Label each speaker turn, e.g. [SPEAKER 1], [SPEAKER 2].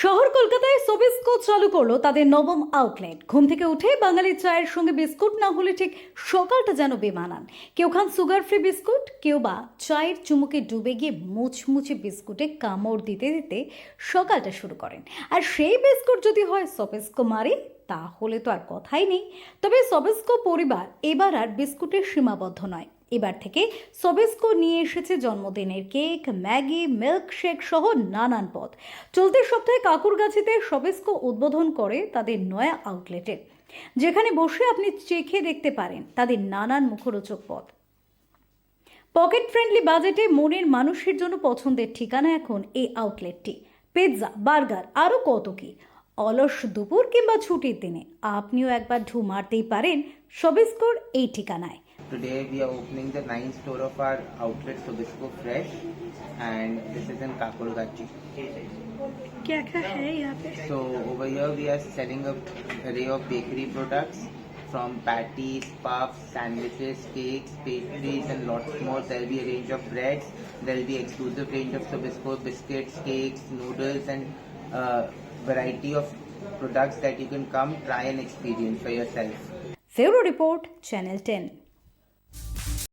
[SPEAKER 1] শহর কলকাতায় সোবিস্কো চালু করল তাদের নবম আউটলেট। ঘুম থেকে উঠে বাঙালির চায়ের সঙ্গে বিস্কুট না হলে ঠিক সকালটা যেন বেমানান। কেউ খান সুগার ফ্রি বিস্কুট, কেউ বা চায়ের চুমুকে ডুবে গিয়ে মুচমুচে বিস্কুটে কামড় দিতে দিতে সকালটা শুরু করেন। আর সেই বিস্কুট যদি হয় সবেস্কো মারে তাহলে তো আর কথাই নেই। তবে সবেস্কো পরিবার এবার আর বিস্কুটের সীমাবদ্ধ নয়। এবার থেকে সবেস্কো নিয়ে এসেছে জন্মদিনের কেক, ম্যাগি, মিল্কশেক সহ নানান পদ। চলতি সপ্তাহে কাকুরগাছিতে সবেস্কো উদ্বোধন করে তাদের নয়া আউটলেটে, যেখানে বসে আপনি চেখে দেখতে পারেন তাদের নানান মুখরোচক পদ। পকেট ফ্রেন্ডলি বাজেটে মনের মানুষের জন্য পছন্দের ঠিকানা এখন এই আউটলেটটি। পিৎজা, বার্গার আরও কত কি। অলস দুপুর কিংবা ছুটির দিনে আপনিও একবার ঢু মারতেই পারেন সবেস্কোর এই ঠিকানায়।
[SPEAKER 2] Today we are opening the ninth store of our outlet Sobishko Fresh and this is in Kakurgachi. So over here we are selling a array of bakery products from patties, puffs, sandwiches, cakes, pastries and lots more. There will be a range of breads, there will be exclusive range of Sobisco biscuits, cakes, noodles and uh, variety of products that you can come try and experience for yourself.
[SPEAKER 1] Zero Report, Channel 10.